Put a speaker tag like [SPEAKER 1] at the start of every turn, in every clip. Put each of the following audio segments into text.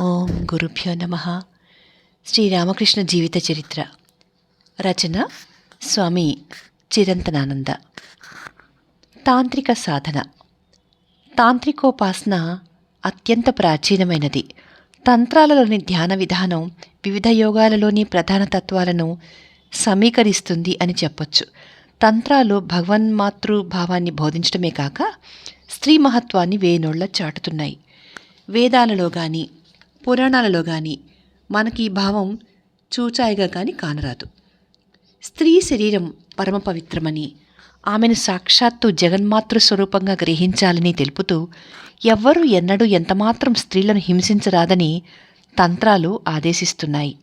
[SPEAKER 1] ఓం గురుభ్యో నమ. శ్రీరామకృష్ణ జీవిత చరిత్ర. రచన స్వామి చిరంతనానంద. తాంత్రిక సాధన. తాంత్రికోపాసన అత్యంత ప్రాచీనమైనది. తంత్రాలలోని ధ్యాన విధానం వివిధ యోగాలలోని ప్రధాన తత్వాలను సమీకరిస్తుంది అని చెప్పొచ్చు. తంత్రాలు భగవన్మాతృభావాన్ని బోధించడమే కాక స్త్రీ మహత్వాన్ని వేనోళ్ళ చాటుతున్నాయి. వేదాలలో కానీ పురాణాలలో కానీ మనకి ఈ భావం చూచాయిగా కానీ కానరాదు. స్త్రీ శరీరం పరమ పవిత్రమని ఆమెను సాక్షాత్తు జగన్మాతృ స్వరూపంగా గ్రహించాలని తెలుపుతూ ఎవ్వరూ ఎన్నడూ ఎంతమాత్రం స్త్రీలను హింసించరాదని తంత్రాలు ఆదేశిస్తున్నాయి.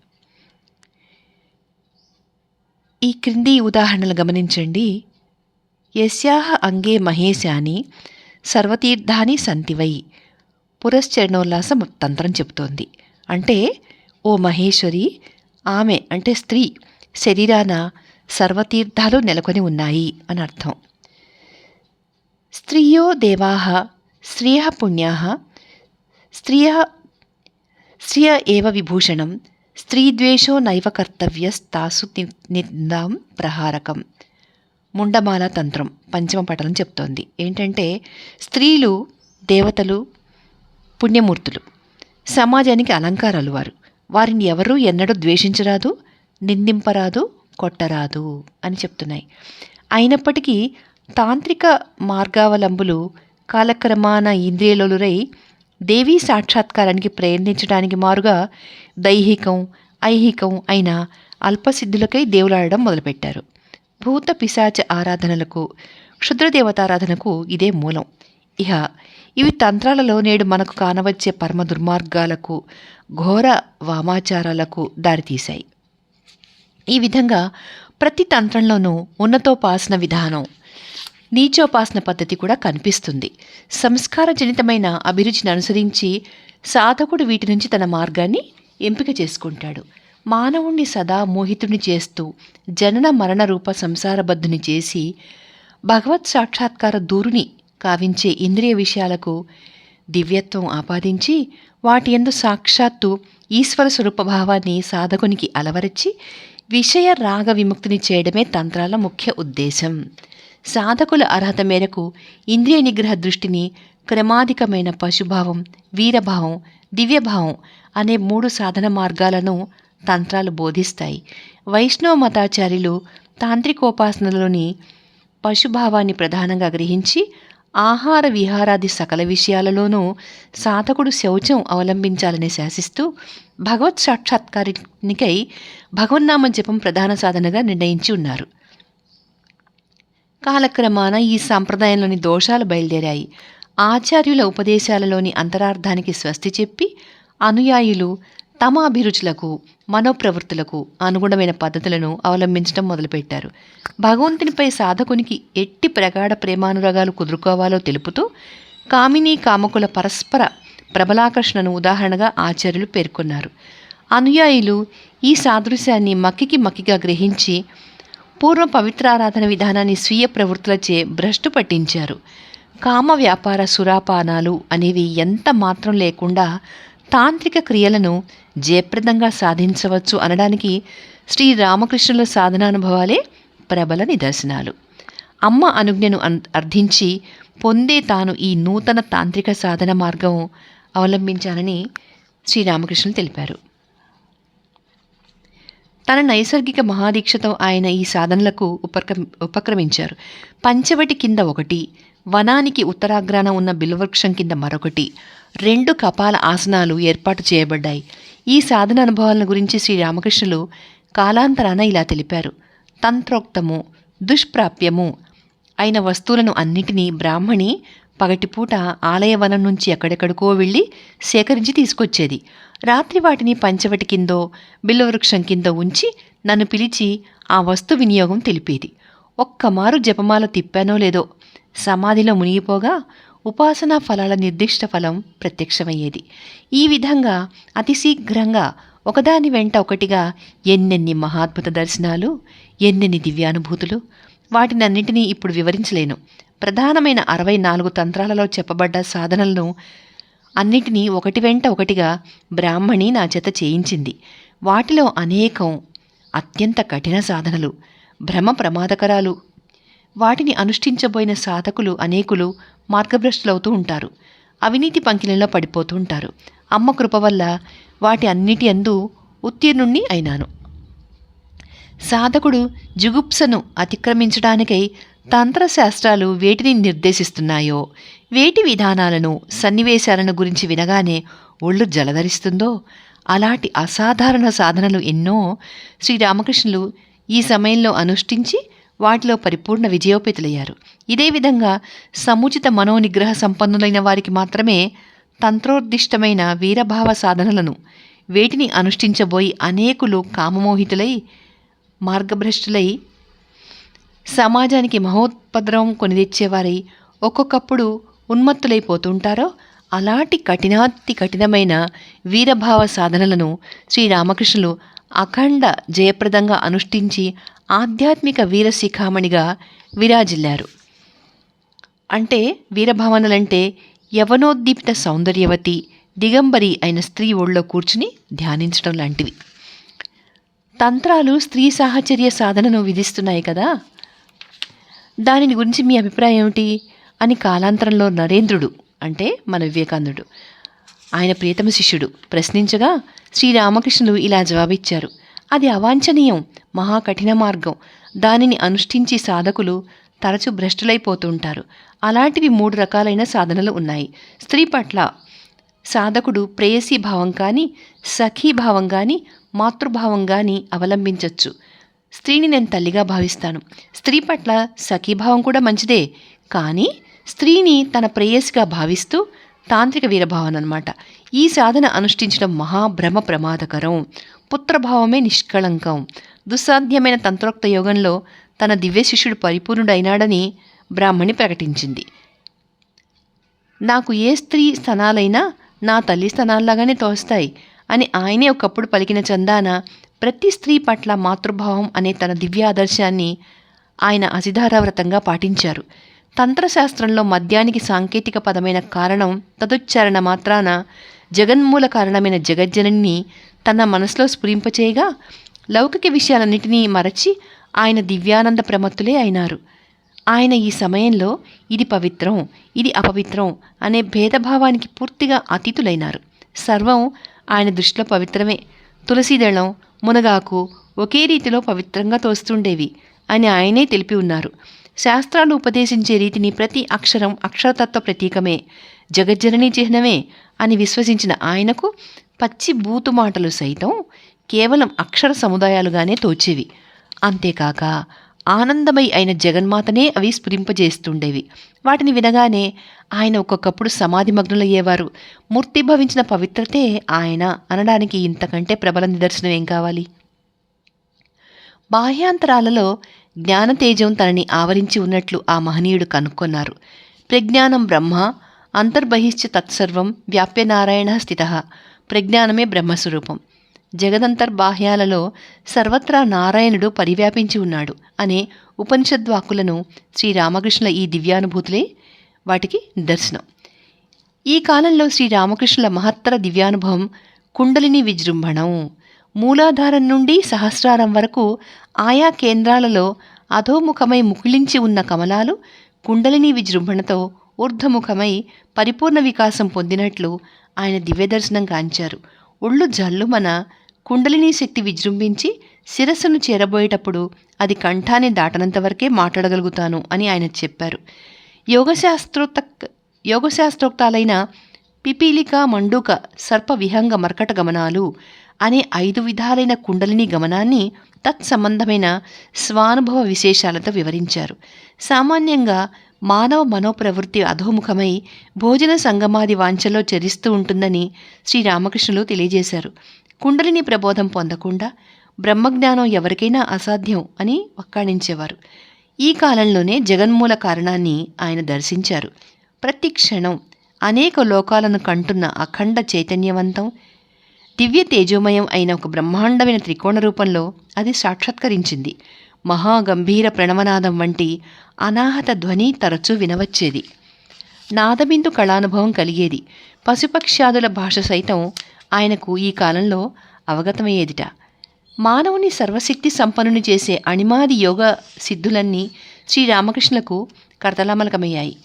[SPEAKER 1] ఈ క్రింది ఉదాహరణలు గమనించండి. యస్యాహ అంగే మహేశాని సర్వతీర్థాని సంతివై. పురశ్చరణోల్లాసం తంత్రం చెబుతోంది. అంటే ఓ మహేశ్వరి ఆమె అంటే స్త్రీ శరీరాన సర్వతీర్థాలు నెలకొని ఉన్నాయి అని అర్థం. స్త్రియో దేవాహ స్త్రియ పుణ్యా స్త్రియ స్త్రియ ఏవ విభూషణం స్త్రీద్వేషో నైవ కర్తవ్యస్తాసు నిందాం ప్రహారకం. ముండమాల తంత్రం పంచమ పటలం చెప్తోంది ఏంటంటే స్త్రీలు దేవతలు పుణ్యమూర్తులు. సమాజానికి అలంకారాలు వారు. వారిని ఎవరూ ఎన్నడూ ద్వేషించరాదు నిందింపరాదు కొట్టరాదు అని చెప్తున్నాయి. అయినప్పటికీ తాంత్రిక మార్గావలంబులు కాలక్రమాన ఇంద్రియలోలురై దేవీ సాక్షాత్కారానికి ప్రయత్నించడానికి మారుగా దైహికం ఐహికం అయిన అల్పసిద్ధులకై దేవులాడడం మొదలుపెట్టారు. భూత పిశాచ ఆరాధనలకు క్షుద్రదేవతారాధనకు ఇదే మూలం. ఇహ ఇవి తంత్రాలలో నేడు మనకు కానవచ్చే పరమ దుర్మార్గాలకు ఘోర వామాచారాలకు దారితీశాయి. ఈ విధంగా ప్రతి తంత్రంలోనూ ఉన్నతోపాసన విధానం నీచోపాసన పద్ధతి కూడా కనిపిస్తుంది. సంస్కారజనితమైన అభిరుచిని అనుసరించి సాధకుడు వీటి నుంచి తన మార్గాన్ని ఎంపిక చేసుకుంటాడు. మానవుణ్ణి సదా మోహితుడిని చేస్తూ జనన మరణ రూప సంసారబద్ధుని చేసి భగవత్ సాక్షాత్కార దూరుని కావించే ఇంద్రియ విషయాలకు దివ్యత్వం ఆపాదించి వాటి ఎందు సాక్షాత్తు ఈశ్వర స్వరూపభావాన్ని సాధకునికి అలవరచి విషయ రాగ విముక్తిని చేయడమే తంత్రాల ముఖ్య ఉద్దేశం. సాధకుల అర్హత మేరకు ఇంద్రియ నిగ్రహ దృష్టిని క్రమాధికమైన పశుభావం వీరభావం దివ్యభావం అనే మూడు సాధన మార్గాలను తంత్రాలు బోధిస్తాయి. వైష్ణవ మతాచార్యులు తాంత్రికోపాసనలోని పశుభావాన్ని ప్రధానంగా గ్రహించి ఆహార విహారాది సకల విషయాలలోనూ సాధకుడు శౌచం అవలంబించాలని శాసిస్తూ భగవత్ సాక్షాత్కారానికై భగవన్నామ జపం ప్రధాన సాధనగా నిర్ణయించి ఉన్నారు. కాలక్రమాన ఈ సాంప్రదాయంలోని దోషాలు బయలుదేరాయి. ఆచార్యుల ఉపదేశాలలోని అంతరార్థానికి స్వస్తి చెప్పి అనుయాయులు తమ అభిరుచులకు మనోప్రవృత్తులకు అనుగుణమైన పద్ధతులను అవలంబించడం మొదలుపెట్టారు. భగవంతునిపై సాధకునికి ఎట్టి ప్రగాఢ ప్రేమానురాగాలు కుదురుకోవాలో తెలుపుతూ కామిని కామకుల పరస్పర ప్రబలాకర్షణను ఉదాహరణగా ఆచార్యులు పేర్కొన్నారు. అనుయాయులు ఈ సాదృశ్యాన్ని మక్కికి మక్కిగా గ్రహించి పూర్వ పవిత్రారాధన విధానాన్ని స్వీయ ప్రవృత్తులచే భ్రష్టు పట్టించారు. కామ వ్యాపార సురాపానాలు అనేవి ఎంత మాత్రం లేకుండా తాంత్రిక క్రియలను జయప్రదంగా సాధించవచ్చు అనడానికి శ్రీ రామకృష్ణుల సాధనానుభవాలే ప్రబల నిదర్శనాలు. అమ్మ అనుజ్ఞను అన్- అర్థించి పొందే తాను ఈ నూతన తాంత్రిక సాధన మార్గం అవలంబించానని శ్రీరామకృష్ణులు తెలిపారు. తన నైసర్గిక మహాదీక్షతో ఆయన ఈ సాధనలకు ఉపక్ర ఉపక్రమించారు. పంచవటి కింద ఒకటి వనానికి ఉత్తరాగ్రాన ఉన్న బిల్వవృక్షం కింద మరొకటి రెండు కపాల ఆసనాలు ఏర్పాటు చేయబడ్డాయి. ఈ సాధన అనుభవాలను గురించి శ్రీ రామకృష్ణులు కాలాంతరాన ఇలా తెలిపారు. తంత్రోక్తము దుష్ప్రాప్యము అయిన వస్తువులను అన్నిటినీ బ్రాహ్మణి పగటిపూట ఆలయవనం నుంచి ఎక్కడెక్కడికో వెళ్ళి సేకరించి తీసుకొచ్చేది. రాత్రి వాటిని పంచవటి కిందో బిల్లవృక్షం కింద ఉంచి నన్ను పిలిచి ఆ వస్తు వినియోగం తెలిపేది. ఒక్కమారు జపమాల తిప్పానో లేదో సమాధిలో మునిగిపోగా ఉపాసనా ఫలాల నిర్దిష్ట ఫలం ప్రత్యక్షమయ్యేది. ఈ విధంగా అతి శీఘ్రంగా ఒకదాని వెంట ఒకటిగా ఎన్నెన్ని మహాద్భుత దర్శనాలు ఎన్నెన్ని దివ్యానుభూతులు వాటినన్నింటినీ ఇప్పుడు వివరించలేను. ప్రధానమైన అరవై నాలుగు తంత్రాలలో చెప్పబడ్డ సాధనలను అన్నిటినీ ఒకటి వెంట ఒకటిగా బ్రాహ్మణి నా చేత చేయించింది. వాటిలో అనేకం అత్యంత కఠిన సాధనలు భ్రమ ప్రమాదకరాలు వాటిని అనుష్ఠించబోయిన సాధకులు అనేకులు మార్గభ్రష్టులవుతూ ఉంటారు. అవినీతి పంకిలంలో పడిపోతూ ఉంటారు. అమ్మ కృప వల్ల వాటి అన్నిటి అందు ఉత్తీర్ణుణ్ణి అయినాను. సాధకుడు జుగుప్సను అతిక్రమించడానికై తంత్రశాస్త్రాలు వేటిని నిర్దేశిస్తున్నాయో వేటి విధానాలను సన్నివేశాలను గురించి వినగానే ఒళ్ళు జలధరిస్తుందో అలాంటి అసాధారణ సాధనలు ఎన్నో శ్రీరామకృష్ణులు ఈ సమయంలో అనుష్ఠించి వాటిలో పరిపూర్ణ విజయోపేతులయ్యారు. ఇదే విధంగా సముచిత మనోనిగ్రహ సంపన్నులైన వారికి మాత్రమే తంత్రోద్దిష్టమైన వీరభావ సాధనలను వేటిని అనుష్ఠించబోయి అనేకులు కామమోహితులై మార్గభ్రష్టులై సమాజానికి మహోత్పద్రవం కొనిదిచ్చేవారై ఒక్కొక్కప్పుడు ఉన్మత్తులైపోతుంటారో అలాంటి కఠినాతి కఠినమైన వీరభావ సాధనలను శ్రీరామకృష్ణులు అఖండ జయప్రదంగా అనుష్ఠించి ఆధ్యాత్మిక వీరశిఖామణిగా విరాజిల్లారు. అంటే వీరభావనలంటే యవనోద్దీప్త సౌందర్యవతి దిగంబరి అయిన స్త్రీ ఒళ్ళో కూర్చుని ధ్యానించడం లాంటివి. తంత్రాలు స్త్రీ సాహచర్య సాధనను విధిస్తున్నాయి కదా? దానిని గురించి మీ అభిప్రాయం ఏమిటి? అని కాలాంతరంలో నరేంద్రుడు అంటే మన వివేకానందుడు ఆయన ప్రియతమ శిష్యుడు ప్రశ్నించగా శ్రీరామకృష్ణులు ఇలా జవాబిచ్చారు. అది అవాంఛనీయం మహాకఠిన మార్గం. దానిని అనుష్ఠించి సాధకులు తరచు భ్రష్టులైపోతుంటారు. అలాంటివి మూడు రకాలైన సాధనలు ఉన్నాయి. స్త్రీ పట్ల సాధకుడు ప్రేయసీ భావం కానీ సఖీభావం కానీ మాతృభావం కానీ అవలంబించవచ్చు స్త్రీని నేను తల్లిగా భావిస్తాను. స్త్రీ పట్ల సఖీభావం కూడా మంచిదే. కానీ స్త్రీని తన ప్రేయసిగా భావిస్తూ తాంత్రిక వీరభావన అనమాట ఈ సాధన అనుష్ఠించడం మహాభ్రమ ప్రమాదకరం పుత్రభావమే నిష్కళంకం. దుస్సాధ్యమైన తంత్రోక్త యోగంలో తన దివ్య శిష్యుడు పరిపూర్ణుడైనాడని బ్రాహ్మణి ప్రకటించింది. నాకు ఏ స్త్రీ స్థనాలైనా నా తల్లి స్థనాల్లాగానే తోస్తాయి అని ఆయనే ఒకప్పుడు పలికిన చందాన ప్రతి స్త్రీ పట్ల మాతృభావం అనే తన దివ్యాదర్శాన్ని ఆయన అసిధారవ్రతంగా పాటించారు. తంత్రశాస్త్రంలో మద్యానికి సాంకేతిక పదమైన కారణం తదుచ్చారణ మాత్రాన జగన్మూల కారణమైన జగజ్జనని తన మనసులో స్ఫురింపచేయగా లౌకిక విషయాలన్నిటినీ మరచి ఆయన దివ్యానంద ప్రమత్తులే అయినారు. ఆయన ఈ సమయంలో ఇది పవిత్రం ఇది అపవిత్రం అనే భేదభావానికి పూర్తిగా అతీతులైనారు. సర్వం ఆయన దృష్టిలో పవిత్రమే. తులసీదళం మునగాకు ఒకే రీతిలో పవిత్రంగా తోస్తుండేవి అని ఆయనే తెలిపి ఉన్నారు. శాస్త్రాలు ఉపదేశించే రీతిని ప్రతి అక్షరం అక్షరతత్వ ప్రతీకమే. జగజ్జననీ చిహ్నమే అని విశ్వసించిన ఆయనకు పచ్చి బూతు మాటలు సైతం కేవలం అక్షర సముదాయాలుగానే తోచేవి. అంతేకాక ఆనందమై అయిన జగన్మాతనే అవి స్ఫురింపజేస్తుండేవి. వాటిని వినగానే ఆయన ఒక్కొక్కప్పుడు సమాధిమగ్నులయ్యేవారు. మూర్తిభవించిన పవిత్రతే ఆయన అనడానికి ఇంతకంటే ప్రబల నిదర్శనం ఏం కావాలి? బాహ్యాంతరాలలో జ్ఞానతేజం తనని ఆవరించి ఉన్నట్లు ఆ మహనీయుడు కనుక్కొన్నారు. ప్రజ్ఞానం బ్రహ్మ అంతర్బహిశ్చ తత్సర్వం వ్యాప్యనారాయణ స్థిత ప్రజ్ఞానమే బ్రహ్మస్వరూపం. జగదంతర్బాహ్యాలలో సర్వత్రా నారాయణుడు పరివ్యాపించి ఉన్నాడు అనే ఉపనిషద్వాకులను శ్రీరామకృష్ణుల ఈ దివ్యానుభూతులే వాటికి దర్శనం. ఈ కాలంలో శ్రీరామకృష్ణుల మహత్తర దివ్యానుభవం కుండలిని విజృంభణం. మూలాధారం నుండి సహస్రారం వరకు ఆయా కేంద్రాలలో అధోముఖమై ముకుళించి ఉన్న కమలాలు కుండలిని విజృంభణతో ఊర్ధముఖమై పరిపూర్ణ వికాసం పొందినట్లు ఆయన దివ్యదర్శనం కాంచారు ఒళ్ళు జల్లుమన కుండలిని శక్తి విజృంభించి శిరస్సును చేరబోయేటప్పుడు అది కంఠాన్ని దాటనంత వరకే మాట్లాడగలుగుతాను అని ఆయన చెప్పారు. యోగశాస్త్రోక్త యోగశాస్త్రోక్తాలైన పిపీలిక మండూక సర్ప విహంగ మర్కట గమనాలు అనే ఐదు విధాలైన కుండలిని గమనాన్ని తత్సంబంధమైన స్వానుభవ విశేషాలతో వివరించారు. సామాన్యంగా మానవ మనోప్రవృత్తి అధోముఖమై భోజన సంగమాది వాంఛలో చరిస్తూ ఉంటుందని శ్రీరామకృష్ణులు తెలియజేశారు. కుండలిని ప్రబోధం పొందకుండా బ్రహ్మజ్ఞానం ఎవరికైనా అసాధ్యం అని వక్కాణించేవారు. ఈ కాలంలోనే జగన్మూల కారణాన్ని ఆయన దర్శించారు. ప్రతి క్షణం అనేక లోకాలను కంటున్న అఖండ చైతన్యవంతం దివ్య తేజోమయం అయిన ఒక బ్రహ్మాండమైన త్రికోణ రూపంలో అది సాక్షాత్కరించింది. మహాగంభీర ప్రణవనాదం వంటి అనాహత ధ్వని తరచూ వినవచ్చేది. నాదబిందు కళానుభవం కలిగేది. పశుపక్ష్యాదుల భాష సైతం ఆయనకు ఈ కాలంలో అవగతమయ్యేదిట. మానవుని సర్వశక్తి సంపన్నుని చేసే అణిమాది యోగ సిద్ధులన్నీ శ్రీరామకృష్ణులకు కర్తలామలకమయ్యాయి.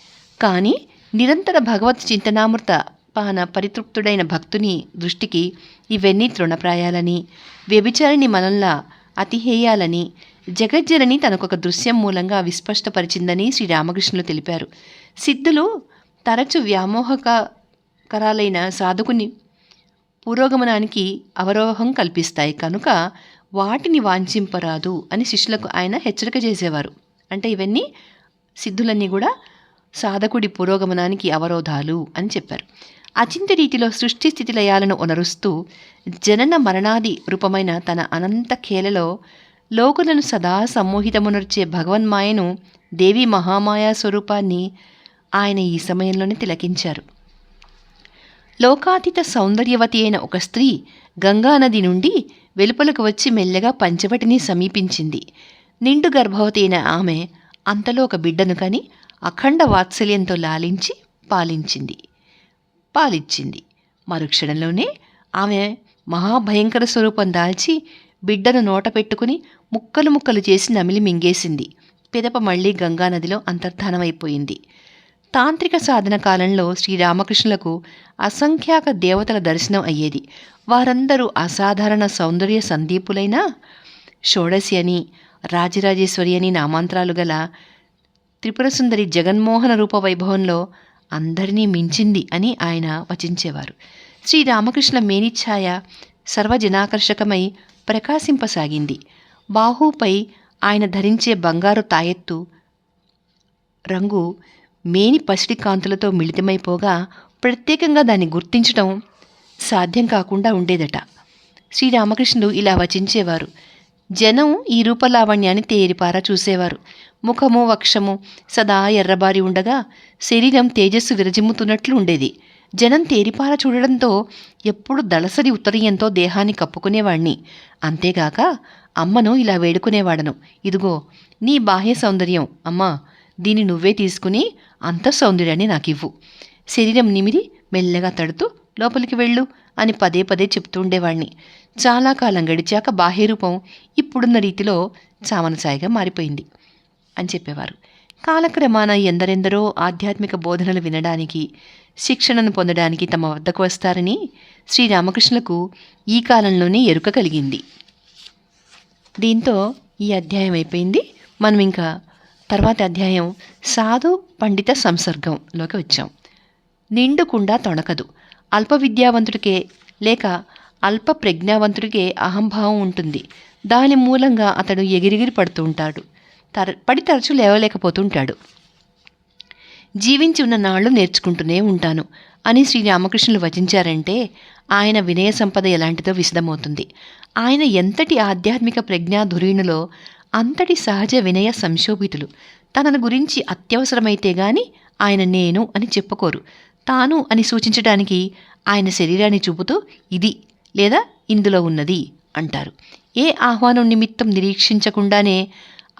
[SPEAKER 1] కానీ నిరంతర భగవత్ చింతనామృత పాన పరితృప్తుడైన భక్తుని దృష్టికి ఇవన్నీ తృణప్రాయాలని వ్యభిచారిని మనల్లా అతిహేయాలని జగజ్జనని తనకొక దృశ్యం మూలంగా విస్పష్టపరిచిందని శ్రీరామకృష్ణులు తెలిపారు. సిద్ధులు తరచు వ్యామోహకరాలైన సాధకుని పురోగమనానికి అవరోహం కల్పిస్తాయి కనుక వాటిని వాంఛింపరాదు అని శిష్యులకు ఆయన హెచ్చరిక చేసేవారు. అంటే ఇవన్నీ సిద్ధులన్నీ కూడా సాధకుడి పురోగమనానికి అవరోధాలు అని చెప్పారు. అచింత రీతిలో సృష్టి స్థితిలయాలను ఉనరుస్తూ జనన మరణాది రూపమైన తన అనంత ఖేలలో లోకులను సదా సమ్మోహితమునర్చే భగవన్మాయను దేవి మహామాయా స్వరూపాన్ని ఆయన ఈ సమయంలోనే తిలకించారు. లోకాతీత సౌందర్యవతి అయిన ఒక స్త్రీ గంగానది నుండి వెలుపలకు వచ్చి మెల్లగా పంచవటిని సమీపించింది. నిండు గర్భవతి అయిన ఆమె అంతలో ఒక బిడ్డను కని అఖండ వాత్సల్యంతో లాలించి పాలించింది. పాలిచ్చింది. మరుక్షణంలోనే ఆమె మహాభయంకర స్వరూపం దాల్చి బిడ్డను నోట పెట్టుకుని ముక్కలు ముక్కలు చేసి నమిలి మింగేసింది. పిదప మళ్ళీ గంగానదిలో అంతర్ధానమైపోయింది. తాంత్రిక సాధన కాలంలో శ్రీరామకృష్ణులకు అసంఖ్యాక దేవతల దర్శనం అయ్యేది. వారందరూ అసాధారణ సౌందర్య సందీపులైన షోడశి అని రాజరాజేశ్వరి అని నామాంతరాలు గల త్రిపురసుందరి జగన్మోహన రూప వైభవంలో అందరినీ మించింది అని ఆయన వచించేవారు. శ్రీరామకృష్ణ మేనిఛాయ సర్వజనాకర్షకమై ప్రకాశింపసాగింది. బాహుపై ఆయన ధరించే బంగారు తాయెత్తు రంగు మేని పసిడి కాంతులతో మిళితమైపోగా ప్రత్యేకంగా దాన్ని గుర్తించడం సాధ్యం కాకుండా ఉండేదట. శ్రీరామకృష్ణుడు ఇలా వచించేవారు. జనం ఈ రూపలావణ్యాన్ని తేరిపారా చూసేవారు. ముఖము వక్షము సదా ఎర్రబారి ఉండగా శరీరం తేజస్సు విరజిమ్ముతున్నట్లు ఉండేది. జనం తేరిపార చూడడంతో ఎప్పుడు దళసరి ఉత్తరీయంతో దేహాన్ని కప్పుకునేవాణ్ణి. అంతేగాక అమ్మను ఇలా వేడుకునేవాడను. ఇదిగో నీ బాహ్య సౌందర్యం. అమ్మా దీన్ని నువ్వే తీసుకుని అంత సౌందర్యాన్ని నాకివ్వు. శరీరం నిమిరి మెల్లగా తడుతూ లోపలికి వెళ్ళు అని పదే పదే చెప్తూ ఉండేవాణ్ణి. చాలా కాలం గడిచాక బాహ్యరూపం ఇప్పుడున్న రీతిలో చామనసాయిగా మారిపోయింది. అని చెప్పేవారు. కాలక్రమాన ఎందరెందరో ఆధ్యాత్మిక బోధనలు వినడానికి శిక్షణను పొందడానికి తమ వద్దకు వస్తారని శ్రీరామకృష్ణులకు ఈ కాలంలోనే ఎరుక కలిగింది. దీంతో ఈ అధ్యాయం అయిపోయింది. మనం ఇంకా తర్వాత అధ్యాయం సాధు పండిత సంసర్గంలోకి వచ్చాం. నిండుకుండా తొణకదు. అల్ప విద్యావంతుడికే లేక అల్ప ప్రజ్ఞావంతుడికే అహంభావం ఉంటుంది. దాని మూలంగా అతడు ఎగిరిగిరి పడుతూ ఉంటాడు. తర పడి తరచూ లేవలేకపోతుంటాడు. జీవించి ఉన్న నాళ్ళు నేర్చుకుంటూనే ఉంటాను అని శ్రీరామకృష్ణులు వచించారంటే ఆయన వినయ సంపద ఎలాంటిదో విశదమవుతుంది. ఆయన ఎంతటి ఆధ్యాత్మిక ప్రజ్ఞాధురీణులో అంతటి సహజ వినయ సంశోభితులు. తనను గురించి అత్యవసరమైతే గాని ఆయన నేను అని చెప్పుకోరు. తాను అని సూచించడానికి ఆయన శరీరాన్ని చూపుతూ ఇది లేదా ఇందులో ఉన్నది అంటారు. ఏ ఆహ్వానం నిమిత్తం నిరీక్షించకుండానే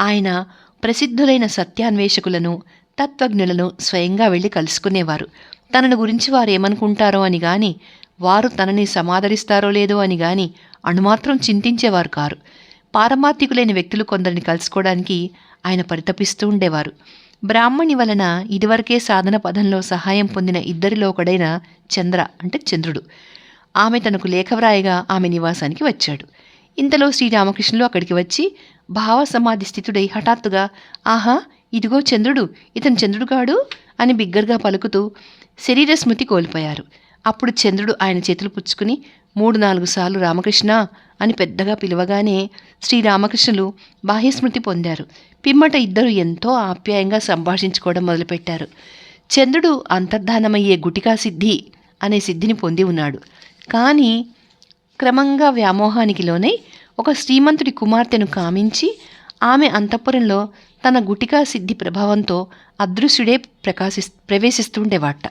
[SPEAKER 1] ఆయన ప్రసిద్ధులైన సత్యాన్వేషకులను తత్వజ్ఞులను స్వయంగా వెళ్ళి కలుసుకునేవారు. తనను గురించి వారు ఏమనుకుంటారో అని గాని వారు తనని సమాదరిస్తారో లేదో అని గాని అణుమాత్రం చింతించేవారు కారు. పారమార్థికులైన వ్యక్తులు కొందరిని కలుసుకోవడానికి ఆయన పరితపిస్తూ ఉండేవారు. బ్రాహ్మణి వలన ఇదివరకే సాధన పదంలో సహాయం పొందిన ఇద్దరిలో ఒకడైన చంద్ర అంటే చంద్రుడు. ఆమె తనకు లేఖవ్రాయగా ఆమె నివాసానికి వచ్చాడు. ఇంతలో శ్రీరామకృష్ణులు అక్కడికి వచ్చి భావ సమాధి స్థితుడై హఠాత్తుగా ఆహా ఇదిగో చంద్రుడు ఇతను చంద్రుడు కాడు అని బిగ్గరగా పలుకుతూ శరీర స్మృతి కోల్పోయారు. అప్పుడు చంద్రుడు ఆయన చేతులు పుచ్చుకుని మూడు నాలుగు సార్లు రామకృష్ణ అని పెద్దగా పిలవగానే శ్రీరామకృష్ణులు బాహ్యస్మృతి పొందారు. పిమ్మట ఇద్దరు ఎంతో ఆప్యాయంగా సంభాషించుకోవడం మొదలుపెట్టారు. చంద్రుడు అంతర్ధానమయ్యే గుటికా సిద్ధి అనే సిద్ధిని పొంది ఉన్నాడు. కానీ క్రమంగా వ్యామోహానికి లోనై ఒక శ్రీమంతుడి కుమార్తెను కామించి ఆమె అంతఃపురంలో తన గుటికా సిద్ధి ప్రభావంతో అదృశ్యుడే ప్రకాశి ప్రవేశిస్తుండేవాట.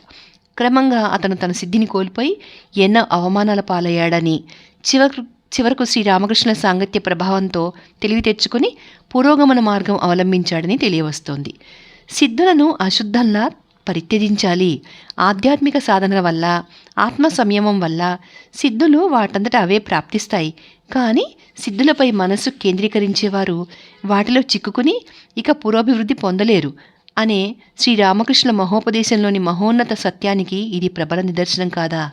[SPEAKER 1] క్రమంగా అతను తన సిద్ధిని కోల్పోయి ఎన్నో అవమానాల పాలయ్యాడని చివరకు చివరకు శ్రీరామకృష్ణ సాంగత్య ప్రభావంతో తెలివి తెచ్చుకొని పురోగమన మార్గం అవలంబించాడని తెలియవస్తోంది. సిద్ధులను అశుద్ధంలా పరిత్యజించాలి. ఆధ్యాత్మిక సాధనల వల్ల ఆత్మ సంయమం వల్ల సిద్ధులు వాటంతట అవే ప్రాప్తిస్తాయి. కానీ సిద్ధులపై మనస్సు కేంద్రీకరించేవారు వాటిలో చిక్కుకుని ఇక పురోభివృద్ధి పొందలేరు అనే శ్రీరామకృష్ణ మహోపదేశంలోని మహోన్నత సత్యానికి ఇది ప్రబల నిదర్శనం కాదా?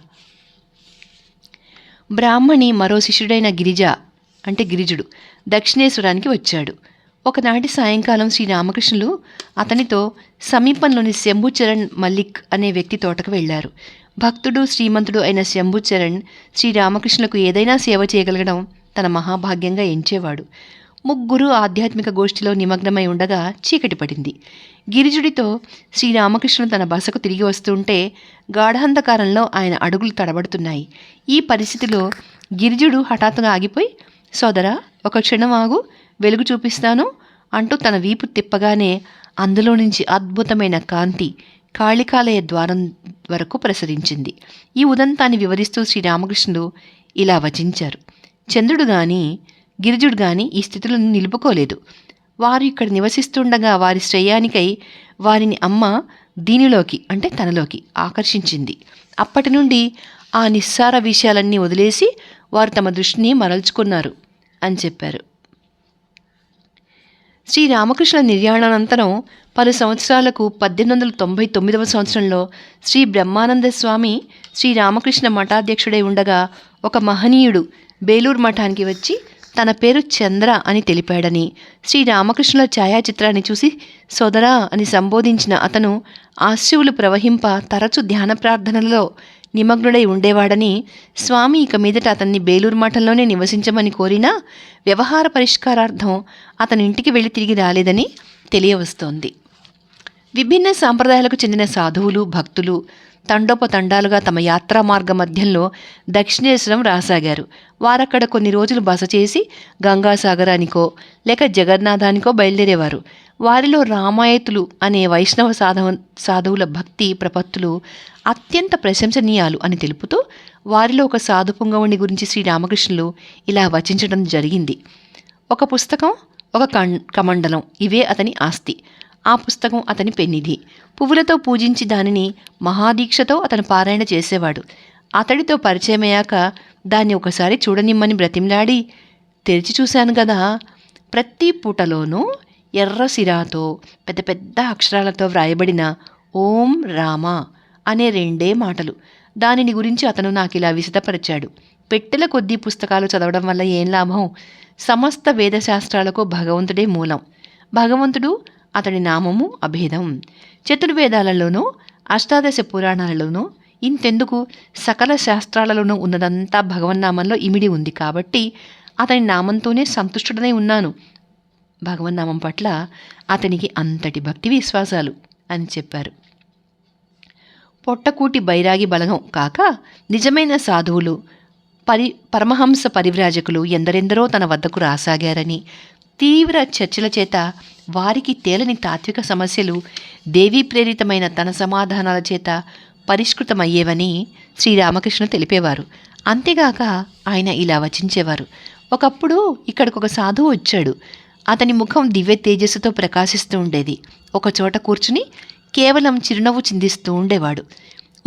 [SPEAKER 1] బ్రాహ్మణి మరో శిష్యుడైన గిరిజ అంటే గిరిజుడు దక్షిణేశ్వరానికి వచ్చాడు. ఒకనాటి సాయంకాలం శ్రీరామకృష్ణులు అతనితో సమీపంలోని శంభుచరణ్ మల్లిక్ అనే వ్యక్తి తోటకు వెళ్ళారు భక్తుడు శ్రీమంతుడు అయిన శంభుచరణ్ శ్రీరామకృష్ణులకు ఏదైనా సేవ చేయగలగడం తన మహాభాగ్యంగా ఎంచేవాడు. ముగ్గురు ఆధ్యాత్మిక గోష్ఠిలో నిమగ్నమై ఉండగా చీకటి పడింది. గిరిజుడితో శ్రీరామకృష్ణుడు తన బసకు తిరిగి వస్తుంటే గాఢాంధకారంలో ఆయన అడుగులు తడబడుతున్నాయి. ఈ పరిస్థితిలో గిరిజుడు హఠాత్తుగా ఆగిపోయి సోదరా ఒక క్షణం ఆగు వెలుగు చూపిస్తాను అంటూ తన వీపు తిప్పగానే అందులో నుంచి అద్భుతమైన కాంతి కాళికాలయ ద్వారం వరకు ప్రసరించింది. ఈ ఉదంతాన్ని వివరిస్తూ శ్రీరామకృష్ణుడు ఇలా వచించారు. చంద్రుడు గాని గిరిజుడు గాని ఈ స్థితులను నిలుపుకోలేదు. వారు ఇక్కడ నివసిస్తుండగా వారి శ్రేయానికై వారిని అమ్మ దీనిలోకి అంటే తనలోకి ఆకర్షించింది. అప్పటి నుండి ఆ నిస్సార విషయాలన్నీ వదిలేసి వారు తమ దృష్టిని మరల్చుకున్నారు అని చెప్పారు. శ్రీ రామకృష్ణ నిర్యాణానంతరం పలు సంవత్సరాలకు పద్దెనిమిది వందల తొంభై తొమ్మిదవ సంవత్సరంలో శ్రీ బ్రహ్మానంద స్వామి శ్రీ రామకృష్ణ మఠాధ్యక్షుడై ఉండగా ఒక మహనీయుడు బేలూరు మఠానికి వచ్చి తన పేరు చంద్ర అని తెలిపాడని శ్రీరామకృష్ణుల ఛాయాచిత్రాన్ని చూసి సోదరా అని సంబోధించిన అతను ఆశువులు ప్రవహింప తరచు ధ్యాన ప్రార్థనలలో నిమగ్నుడై ఉండేవాడని స్వామి ఇక మీదట అతన్ని బేలూరు మఠంలోనే నివసించమని కోరినా వ్యవహార పరిష్కారార్థం అతని ఇంటికి వెళ్ళి తిరిగి రాలేదని తెలియవస్తోంది. విభిన్న సాంప్రదాయాలకు చెందిన సాధువులు భక్తులు తండోపతండాలుగా తమ యాత్రా మార్గ మధ్యంలో దక్షిణేశ్వరం రాసాగారు. వారక్కడ కొన్ని రోజులు బస చేసి గంగాసాగరానికో లేక జగన్నాథానికో బయలుదేరేవారు. వారిలో రామాయతులు అనే వైష్ణవ సాధవ సాధువుల భక్తి ప్రపత్తులు అత్యంత ప్రశంసనీయాలు అని తెలుపుతూ వారిలో ఒక సాధు పుంగవుని గురించి శ్రీరామకృష్ణులు ఇలా వచించడం జరిగింది. ఒక పుస్తకం ఒక కం కమండలం ఇవే అతని ఆస్తి. ఆ పుస్తకం అతని పెన్నిధి. పువ్వులతో పూజించి దానిని మహాదీక్షతో అతను పారాయణ చేసేవాడు. అతడితో పరిచయమయ్యాక దాన్ని ఒకసారి చూడనిమ్మని బ్రతిమ్లాడి తెరిచి చూశాను కదా ప్రతి పూటలోనూ ఎర్ర సిరాతో పెద్ద పెద్ద అక్షరాలతో వ్రాయబడిన ఓం రామ అనే రెండే మాటలు. దానిని గురించి అతను నాకు ఇలా విశదపరిచాడు పెట్టెల కొద్దీ పుస్తకాలు చదవడం వల్ల ఏం లాభం? సమస్త వేదశాస్త్రాలకు భగవంతుడే మూలం. భగవంతుడు అతడి నామము అభేదం. చతుర్వేదాలలోనూ అష్టాదశ పురాణాలలోనూ ఇంతెందుకు సకల శాస్త్రాలలోనూ ఉన్నదంతా భగవన్నామంలో ఇమిడి ఉంది కాబట్టి అతని నామంతోనే సంతుష్టుడనై ఉన్నాను. భగవన్నామం పట్ల అతనికి అంతటి భక్తి విశ్వాసాలు అని చెప్పారు. పొట్టకూటి బైరాగి బలగం కాక నిజమైన సాధువులు పరి పరమహంస పరివ్రాజకులు ఎందరెందరో తన వద్దకు రాసాగారని తీవ్ర చర్చల చేత వారికి తేలని తాత్విక సమస్యలు దేవీ ప్రేరితమైన తన సమాధానాల చేత పరిష్కృతమయ్యేవని శ్రీరామకృష్ణ తెలిపేవారు. అంతేగాక ఆయన ఇలా వచించేవారు. ఒకప్పుడు ఇక్కడికి ఒక సాధువు వచ్చాడు. అతని ముఖం దివ్య తేజస్సుతో ప్రకాశిస్తూ ఉండేది. ఒకచోట కూర్చుని కేవలం చిరునవ్వు చిందిస్తూ ఉండేవాడు.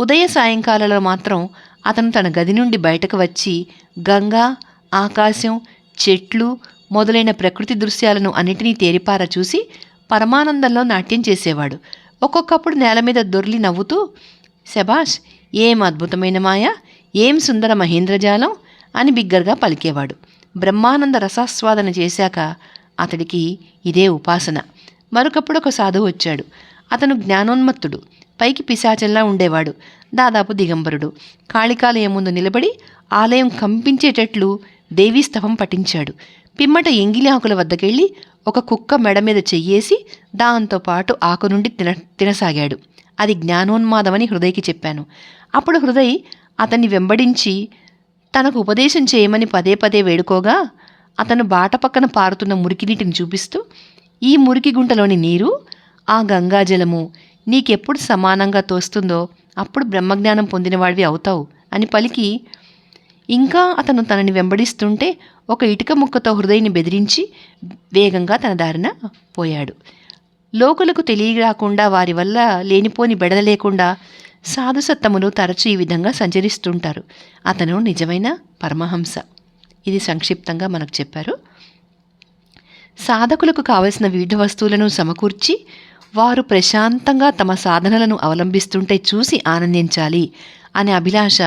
[SPEAKER 1] ఉదయ సాయంకాలాలలో మాత్రం అతను తన గది నుండి బయటకు వచ్చి గంగా ఆకాశం చెట్లు మొదలైన ప్రకృతి దృశ్యాలను అన్నిటినీ తేరిపార చూసి పరమానందంలో నాట్యం చేసేవాడు. ఒక్కొక్కప్పుడు నేల మీద దొర్లి నవ్వుతూ శభాష్ ఏం అద్భుతమైన మాయ ఏం సుందర మహేంద్రజాలం అని బిగ్గరగా పలికేవాడు. బ్రహ్మానంద రసాస్వాదన చేశాక అతడికి ఇదే ఉపాసన. మరొకప్పుడు ఒక సాధువు వచ్చాడు. అతను జ్ఞానోన్మత్తుడు పైకి పిశాచంలా ఉండేవాడు దాదాపు దిగంబరుడు. కాళికాలయం ముందు నిలబడి ఆలయం కంపించేటట్లు దేవీస్తవం పఠించాడు. పిమ్మట ఎంగిలి ఆకుల వద్దకెళ్ళి ఒక కుక్క మెడ మీద చెయ్యేసి దాంతో పాటు ఆకు నుండి తిన తినసాగాడు. అది జ్ఞానోన్మాదమని హృదయకి చెప్పాను. అప్పుడు హృదయ్ అతన్ని వెంబడించి తనకు ఉపదేశం చేయమని పదే పదే వేడుకోగా అతను బాట పక్కన పారుతున్న మురికి నీటిని చూపిస్తూ ఈ మురికి గుంటలోని నీరు ఆ గంగాజలము నీకెప్పుడు సమానంగా తోస్తుందో అప్పుడు బ్రహ్మజ్ఞానం పొందినవాడివి అవుతావు అని పలికి ఇంకా అతను తనని వెంబడిస్తుంటే ఒక ఇటుక ముక్కతో హృదయని బెదిరించి వేగంగా తన దారిన పోయాడు. లోకులకు తెలియరాకుండా వారి వల్ల లేనిపోని బెడద లేకుండా సాధుసత్తములు తరచు ఈ విధంగా సంచరిస్తుంటారు. అతను నిజమైన పరమహంస. ఇది సంక్షిప్తంగా మనకు చెప్పారు. సాధకులకు కావలసిన వివిధ వస్తువులను సమకూర్చి వారు ప్రశాంతంగా తమ సాధనలను అవలంబిస్తుంటే చూసి ఆనందించాలి. అనే అభిలాష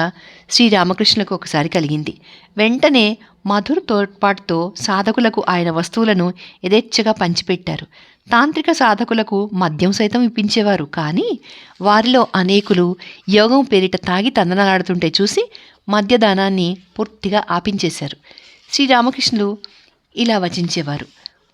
[SPEAKER 1] శ్రీరామకృష్ణులకు ఒకసారి కలిగింది. వెంటనే మధుర తోడ్పాటుతో సాధకులకు ఆయన వస్తువులను యథేచ్ఛగా పంచిపెట్టారు. తాంత్రిక సాధకులకు మద్యం సైతం ఇప్పించేవారు. కానీ వారిలో అనేకులు యోగం పేరిట తాగి తందనలాడుతుంటే చూసి మద్యదానాన్ని పూర్తిగా ఆపించేశారు. శ్రీరామకృష్ణులు ఇలా వచించేవారు.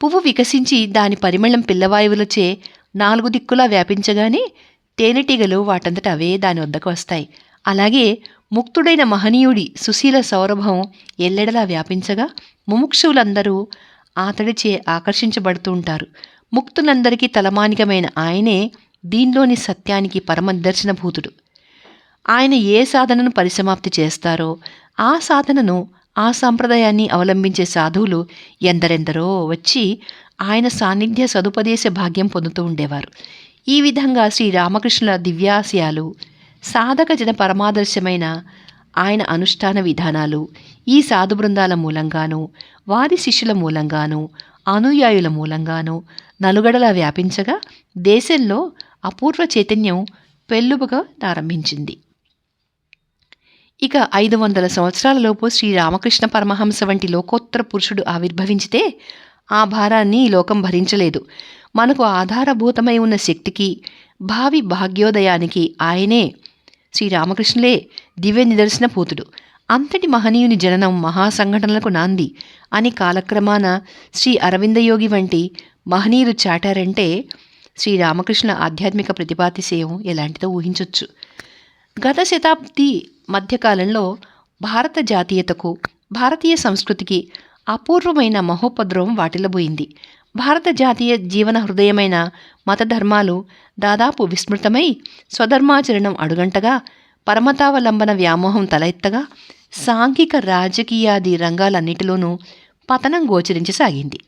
[SPEAKER 1] పువ్వు వికసించి దాని పరిమళం పిల్లవాయువులచే నాలుగు దిక్కులా వ్యాపించగానే తేనెటీగలు వాటంతట అవే దాని వద్దకు వస్తాయి. అలాగే ముక్తుడైన మహనీయుడి సుశీల సౌరభం ఎల్లెడలా వ్యాపించగా ముముక్షువులందరూ అతడిచే ఆకర్షించబడుతూ ఉంటారు. ముక్తులందరికీ తలమానికమైన ఆయనే దీనిలోని సత్యానికి పరమదర్శనభూతుడు ఆయన ఏ సాధనను పరిసమాప్తి చేస్తారో ఆ సాధనను ఆ సాంప్రదాయాన్ని అవలంబించే సాధువులు ఎందరెందరో వచ్చి ఆయన సాన్నిధ్య సదుపదేశ భాగ్యం పొందుతూ ఉండేవారు. ఈ విధంగా శ్రీ రామకృష్ణుల దివ్యాశయాలు సాధక జన పరమాదర్శమైన ఆయన అనుష్ఠాన విధానాలు ఈ సాధు బృందాల మూలంగానూ వారి శిష్యుల మూలంగానూ అనుయాయుల మూలంగానూ నలుగడలా వ్యాపించగా దేశంలో అపూర్వ చైతన్యం పెళ్ళుబగా ప్రారంభించింది. ఇక ఐదు వందల సంవత్సరాలలోపు శ్రీరామకృష్ణ పరమహంస వంటి లోకోత్తర పురుషుడు ఆవిర్భవించితే ఆ భారాన్ని ఈ లోకం భరించలేదు. మనకు ఆధారభూతమై ఉన్న శక్తికి భావి భాగ్యోదయానికి ఆయనే శ్రీరామకృష్ణులే దివ్య నిదర్శన పూతుడు. అంతటి మహనీయుని జననం మహాసంఘటనలకు నాంది. అని కాలక్రమాన శ్రీ అరవిందయోగి వంటి మహనీయులు చాటారంటే శ్రీరామకృష్ణ ఆధ్యాత్మిక ప్రతిపాతిశయం ఎలాంటిదో ఊహించొచ్చు. గత శతాబ్ది మధ్యకాలంలో భారత జాతీయతకు భారతీయ సంస్కృతికి అపూర్వమైన మహోపద్రవం వాటిల్లబోయింది. భారత జాతీయ జీవన హృదయమైన మతధర్మాలు దాదాపు విస్మృతమై స్వధర్మాచరణం అడుగంటగా పరమతావలంబన వ్యామోహం తలెత్తగా సాంఘిక రాజకీయాది రంగాలన్నిటిలోనూ పతనం గోచరించసాగింది.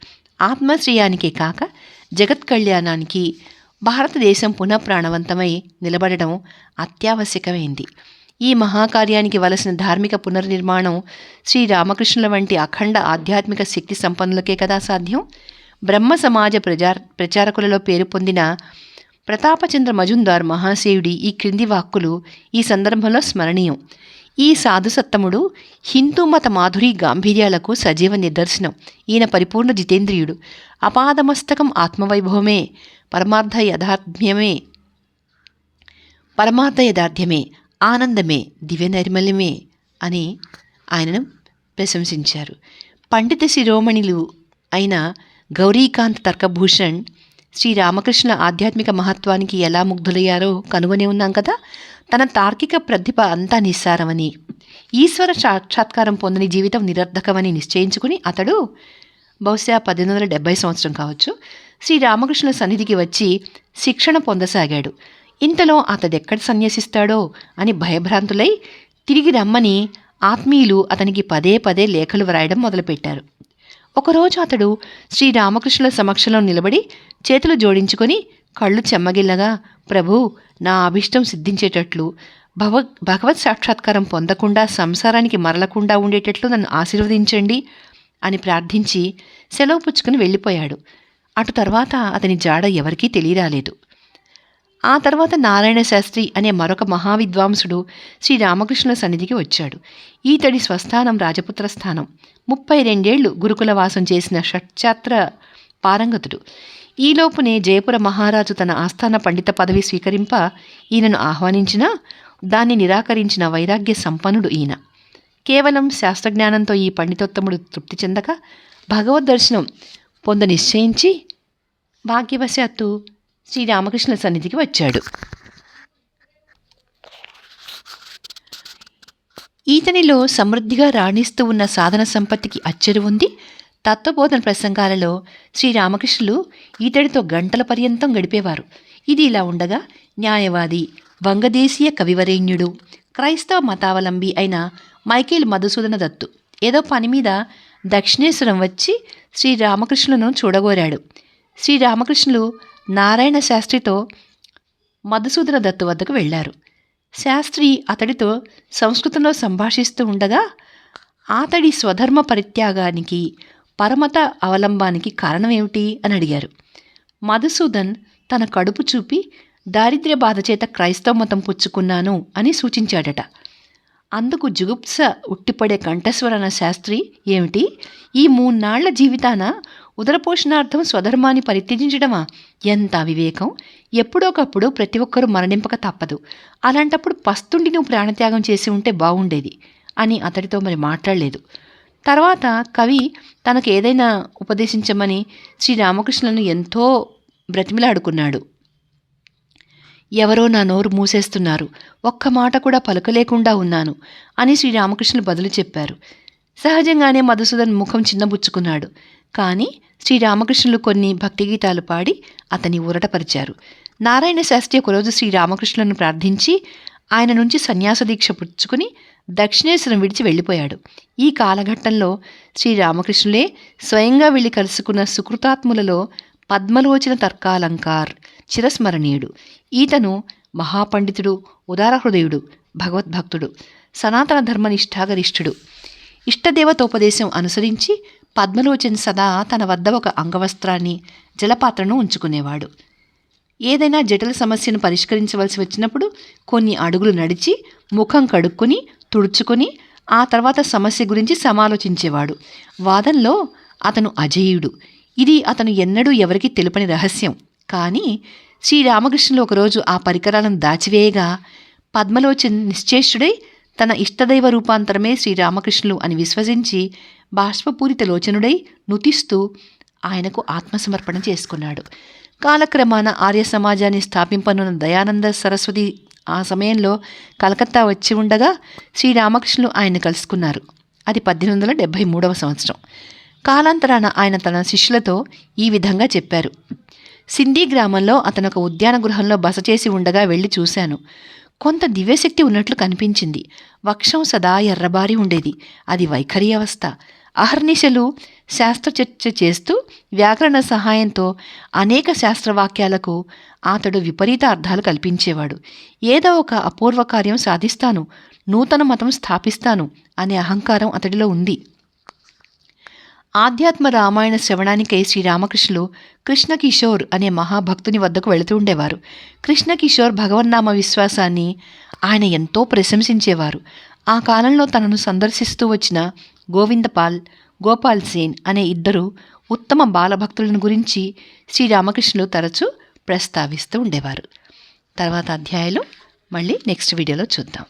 [SPEAKER 1] ఆత్మశ్రేయానికే కాక జగత్ కళ్యాణానికి భారతదేశం పునఃప్రాణవంతమై నిలబడడం అత్యావశ్యకమైంది. ఈ మహాకార్యానికి వలసిన ధార్మిక పునర్నిర్మాణం శ్రీరామకృష్ణుల వంటి అఖండ ఆధ్యాత్మిక శక్తి సంపన్నులకే కదా సాధ్యం? బ్రహ్మ సమాజ ప్రజా ప్రచారకులలో పేరు పొందిన ప్రతాపచంద్ర మజుందార్ మహాశయుడి ఈ క్రింది వాక్కులు ఈ సందర్భంలో స్మరణీయం. ఈ సాధుసత్తముడు హిందూ మత మాధురి గాంభీర్యాలకు సజీవ నిదర్శనం. ఈయన పరిపూర్ణ జితేంద్రియుడు. అపాదమస్తకం ఆత్మవైభవమే. పరమార్థ యథార్థ్యమే. పరమార్థ యథార్థ్యమే. ఆనందమే. దివ్య నైర్మల్యమే అని ఆయనను ప్రశంసించారు. పండిత శిరోమణిలు అయిన గౌరీకాంత్ తర్కభూషణ్ శ్రీ రామకృష్ణ ఆధ్యాత్మిక మహత్వానికి ఎలా ముగ్ధులయ్యారో కనుగొనే ఉన్నాం కదా? తన తార్కిక ప్రతిభ అంతా నిస్సారమని ఈశ్వర సాక్షాత్కారం పొందని జీవితం నిరర్ధకమని నిశ్చయించుకుని అతడు బహుశా పద్దెనిమిది వందల డెబ్బై సంవత్సరం కావచ్చు శ్రీ రామకృష్ణ సన్నిధికి వచ్చి శిక్షణ పొందసాగాడు. ఇంతలో అతడెక్కడ సన్యసిస్తాడో అని భయభ్రాంతులై తిరిగి రమ్మని ఆత్మీయులు అతనికి పదే పదే లేఖలు వ్రాయడం మొదలుపెట్టారు. ఒకరోజు అతడు శ్రీ రామకృష్ణుల సమక్షంలో నిలబడి చేతులు జోడించుకొని కళ్ళు చెమ్మగిల్లగా ప్రభు నా అభిష్టం సిద్ధించేటట్లు. భవ భగవత్ సాక్షాత్కారం పొందకుండా సంసారానికి మరలకుండా ఉండేటట్లు నన్ను ఆశీర్వదించండి అని ప్రార్థించి సెలవు పుచ్చుకుని వెళ్ళిపోయాడు. అటు తర్వాత అతని జాడ ఎవరికీ తెలియరాలేదు. ఆ తర్వాత నారాయణ శాస్త్రి అనే మరొక మహావిద్వాంసుడు శ్రీరామకృష్ణుల సన్నిధికి వచ్చాడు. ఈతడి స్వస్థానం రాజపుత్ర స్థానం ముప్పై రెండేళ్ళు గురుకుల వాసం చేసిన షట్ఛాత్ర పారంగతుడు. ఈలోపునే జయపుర మహారాజు తన ఆస్థాన పండిత పదవి స్వీకరింప ఈయనను ఆహ్వానించినా దాన్ని నిరాకరించిన వైరాగ్య సంపన్నుడు ఈయన. కేవలం శాస్త్రజ్ఞానంతో ఈ పండితోత్తముడు తృప్తి చెందక భగవద్ దర్శనం పొంద నిశ్చయించి భాగ్యవశాత్తు శ్రీరామకృష్ణ సన్నిధికి వచ్చాడు. ఈతనిలో సమృద్ధిగా రాణిస్తూ ఉన్న సాధన సంపత్తికి అచ్చరు ఉంది. తత్వబోధన ప్రసంగాలలో శ్రీరామకృష్ణులు ఈతడితో గంటల పర్యంతం గడిపేవారు. ఇది ఇలా ఉండగా న్యాయవాది వంగదేశీయ కవివరేణ్యుడు క్రైస్తవ మతావలంబి అయిన మైకేల్ మధుసూదన దత్తు ఏదో పని మీద దక్షిణేశ్వరం వచ్చి శ్రీరామకృష్ణులను చూడగోరాడు. శ్రీరామకృష్ణులు నారాయణ శాస్త్రితో మధుసూదన దత్తు వద్దకు వెళ్ళారు. శాస్త్రి అతడితో సంస్కృతంలో సంభాషిస్తూ ఉండగా అతడి స్వధర్మ పరిత్యాగానికి పరమత అవలంబానికి కారణం ఏమిటి అని అడిగారు. మధుసూదన్ తన కడుపు చూపి దారిద్ర్య బాధ చేత క్రైస్తవ మతం పుచ్చుకున్నాను అని సూచించాడట. అందుకు జుగుప్స ఉట్టిపడే కంఠస్వరన శాస్త్రి ఏమిటి? ఈ మూన్నాళ్ళ జీవితాన ఉదరపోషణార్థం స్వధర్మాన్ని పరిత్యజించడమా? ఎంత అవివేకం! ఎప్పుడోకప్పుడు ప్రతి ఒక్కరూ మరణింపక తప్పదు. అలాంటప్పుడు పస్తుండి నువ్వు ప్రాణత్యాగం చేసి ఉంటే బాగుండేది అని అతడితో మరి మాట్లాడలేదు. తర్వాత కవి తనకు ఏదైనా ఉపదేశించమని శ్రీరామకృష్ణులను ఎంతో బ్రతిమిలాడుకున్నాడు. ఎవరో నా నోరు మూసేస్తున్నారు. ఒక్క మాట కూడా పలకలేకుండా ఉన్నాను అని శ్రీరామకృష్ణులు బదులు చెప్పారు. సహజంగానే మధుసూదన్ ముఖం చిన్నబుచ్చుకున్నాడు. కానీ శ్రీరామకృష్ణులు కొన్ని భక్తి గీతాలు పాడి అతని ఊరటపరిచారు. నారాయణ శాస్త్రి ఒకరోజు శ్రీరామకృష్ణులను ప్రార్థించి ఆయన నుంచి సన్యాస దీక్ష పుచ్చుకుని దక్షిణేశ్వరం విడిచి వెళ్ళిపోయాడు. ఈ కాలఘట్టంలో శ్రీరామకృష్ణులే స్వయంగా వెళ్ళి కలుసుకున్న సుకృతాత్ములలో పద్మలోచన తర్కాలంకార్ చిరస్మరణీయుడు. ఈతను మహాపండితుడు ఉదారహృదయుడు భగవద్భక్తుడు సనాతన ధర్మనిష్టాగరిష్ఠుడు ఇష్టదేవతోపదేశం అనుసరించి పద్మలోచన్ సదా తన వద్ద ఒక అంగవస్త్రాన్ని జలపాత్రను ఉంచుకునేవాడు. ఏదైనా జటిల సమస్యను పరిష్కరించవలసి వచ్చినప్పుడు కొన్ని అడుగులు నడిచి ముఖం కడుక్కొని తుడుచుకొని ఆ తర్వాత సమస్య గురించి సమాలోచించేవాడు. వాదంలో అతను అజేయుడు. ఇది అతను ఎన్నడూ ఎవరికీ తెలుపని రహస్యం. కానీ శ్రీరామకృష్ణులు ఒకరోజు ఆ పరికరాలను దాచివేయగా పద్మలోచన్ నిశ్చేష్టుడై తన ఇష్టదైవ రూపాంతరమే శ్రీరామకృష్ణులు అని విశ్వసించి బాష్పపూరిత లోచనుడై నుతిస్తూ ఆయనకు ఆత్మసమర్పణ చేసుకున్నాడు. కాలక్రమాన ఆర్య సమాజాన్ని స్థాపింపనున్న దయానంద సరస్వతి ఆ సమయంలో కలకత్తా వచ్చి ఉండగా శ్రీరామకృష్ణులు ఆయన కలుసుకున్నారు. అది పద్దెనిమిది వందల డెబ్భై మూడవ సంవత్సరం. కాలాంతరాన ఆయన తన శిష్యులతో ఈ విధంగా చెప్పారు. సింధీ గ్రామంలో అతను ఒక ఉద్యాన గృహంలో బస చేసి ఉండగా వెళ్ళి చూశాను. కొంత దివ్యశక్తి ఉన్నట్లు కనిపించింది. వక్షం సదా ఎర్రబారి ఉండేది. అది వైఖరి అవస్థ. అహర్నిశలు శాస్త్రచర్చ చేస్తూ వ్యాకరణ సహాయంతో అనేక శాస్త్రవాక్యాలకు అతడు విపరీత అర్థాలు కల్పించేవాడు. ఏదో ఒక అపూర్వ కార్యం సాధిస్తాను నూతన మతం స్థాపిస్తాను అనే అహంకారం అతడిలో ఉంది. ఆధ్యాత్మ రామాయణ శ్రవణానికై శ్రీరామకృష్ణులు కృష్ణకిషోర్ అనే మహాభక్తుని వద్దకు వెళుతూ ఉండేవారు. కృష్ణకిషోర్ భగవన్నామ విశ్వాసాన్ని ఆయన ఎంతో ప్రశంసించేవారు. ఆ కాలంలో తనను సందర్శిస్తూ వచ్చిన గోవిందపాల్ గోపాల్ సేన్ అనే ఇద్దరు ఉత్తమ బాలభక్తులను గురించి శ్రీరామకృష్ణులు తరచూ ప్రస్తావిస్తూ ఉండేవారు. తర్వాత అధ్యాయంలో మళ్ళీ నెక్స్ట్ వీడియోలో చూద్దాం.